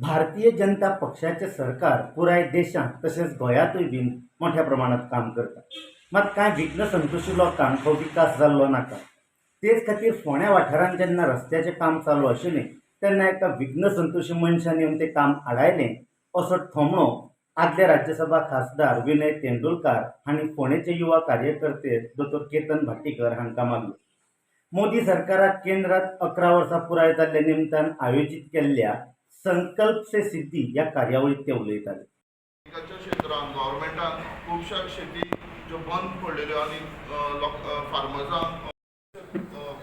भारतीय जनता पक्षाचे सरकार पुराय देशांत तशेंच गोंयांतूय बीन मोठ्या प्रमाणात काम करता मात कांय विघ्न संतोशी लोकांक हो विकास जाल्लो नाका. तेच खातीर फोण्या वाठारांत जेन्ना रस्त्याचें काम चालू आशिल्लें तेन्ना एका विघ्न संतोशी मनशान येवन तें काम आडायलें असो थोमणो आदले राज्यसभा खासदार विनय तेंडुलकार हांणी फोंडेचे युवा कार्यकर्ते दोतोर केतन भाटीकर हांकां मारलो. मोदी सरकाराक केंद्रात अकरा वर्सां पुराय जाल्ले निमतान आयोजीत केल्ल्या संकल्प से सिद्धी ह्या कार्यावळीत ते उलयताले आले. क्षेत्रांत गव्हर्मेंटान खुबश्या शेती ज्यो बंद पडलेल्यो आनी फार्मर्सांक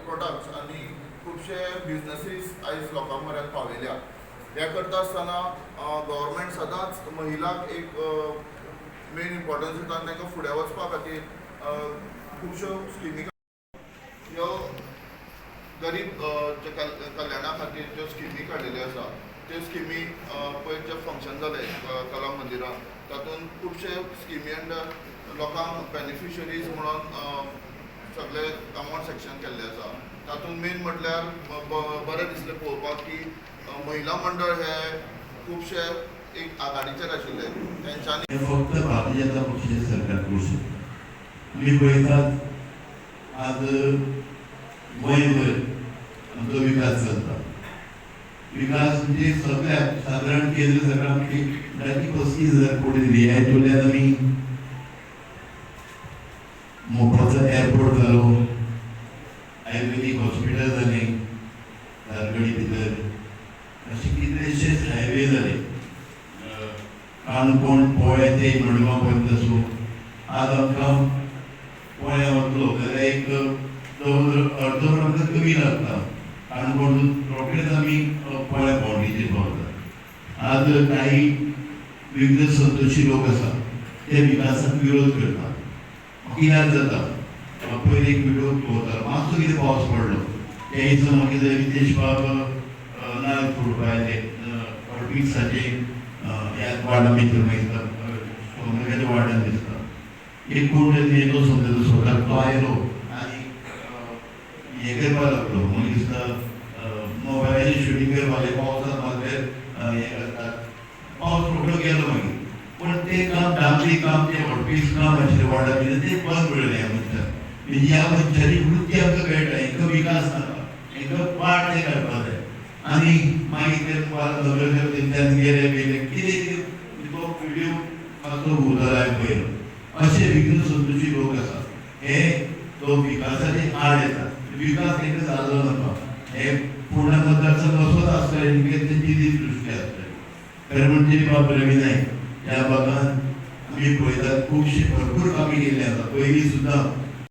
प्रोडक्ट्स आनी खुबशे बिजनसीस आयज लोकां पर्यंत पावयल्या हे करता आसतना गव्हर्मेंट सदांच महिलांक एक मेन इम्पॉर्टन्स दिता आनी तांकां फुडें वचपा खातीर खुबश्यो स्किमी ह्यो गरीब कल्याणा खातीर ज्यो स्किमी काडिल्ल्यो आसा त्यो स्किमी पळय जे फंक्शन जाले कला मंदिरान तातूंत खुबशे स्किमी अंडर लोकांक बेनिफिशरीज म्हणून सगळे अमावंट सेक्शन केल्ले आसा. तातूंत मेन म्हटल्यार बरें दिसलें पळोवपाक की महिला मंडळ हे खुबशे एक आघाडीचेर आशिल्ले. तेंच्यांनी फक्त भारतीय जनता पक्षाचे सरकार करू शकता पळयतात आज गोंयभर आमचो विकास चलता विकास म्हणजे सगळ्या साधारण केंद्र सरकाराची लागी पस्तीस हजार कोटी दिली आहे. हितूंतल्यान आमी मोपाचो एअरपोर्ट झालो. आयुर्वेदीक हॉस्पिटल जालें तारगडी भितर असे कितलेशेच हायवे जाले काणकोण पोळे ते मडगांव पर्यंत आसूं आज आमकां पोळ्या वतलो जाल्यार एक जवळ जवळ आमकां कमी लागता काणकोण रोखडेच आमी पोळ्या बाउंड्रीचेर पावतात आज काही विविध संतोशी लोक आसा ते विकासाक विरोध करतात. कित्याक जाता पयलीं एक व्हिडिओ पळोवता मातसो कितें पावस पडलो? त्या दिसा मागीर जर नितेश बाब अं, नाल्ल फोडपा आयले ऑलिम्पिक्साचे वाडा वार्डान भितर मागीर सोमनाथाच्या दिसता एक कोण तेणी समजा स्वताक तो आयलो आनी हें करपा लागलो म्हाका दिसता मोबायलाचेर शुटींग करपाक पावसांत मागीर हें करतात. पावस रोखडो गेलो मागीर पण ते काम डांबरी काम ते ऑलिम्पिक्स काम आशिल्लें वार्डा बी ते बंद पडलें ह्या मनशाक म्हणजे ह्या मनशाची वृत्ती आमकां कळटा हेंका विकास नाका हेंका पाड ते काडपा जाय आनी मागीर ते नगरसेवक तेंच्यान गेले गेले कितें कितें तो व्हिडियो मातसो भोवतालो पयलो पळयलो अशे विघ्न संतोशी लोक आसा हे तो विकासाचे आड येता विकास हेका जालो नाका हे पूर्ण मतदारसंघ असोच आसतले म्हणजे तेंची ती दृश्टी आसतली म्हणजे बाब रवी नायक या भागात आमी पळयतात खुबशी भरपूर कामे केल्ली आसा पयलीं सुद्दां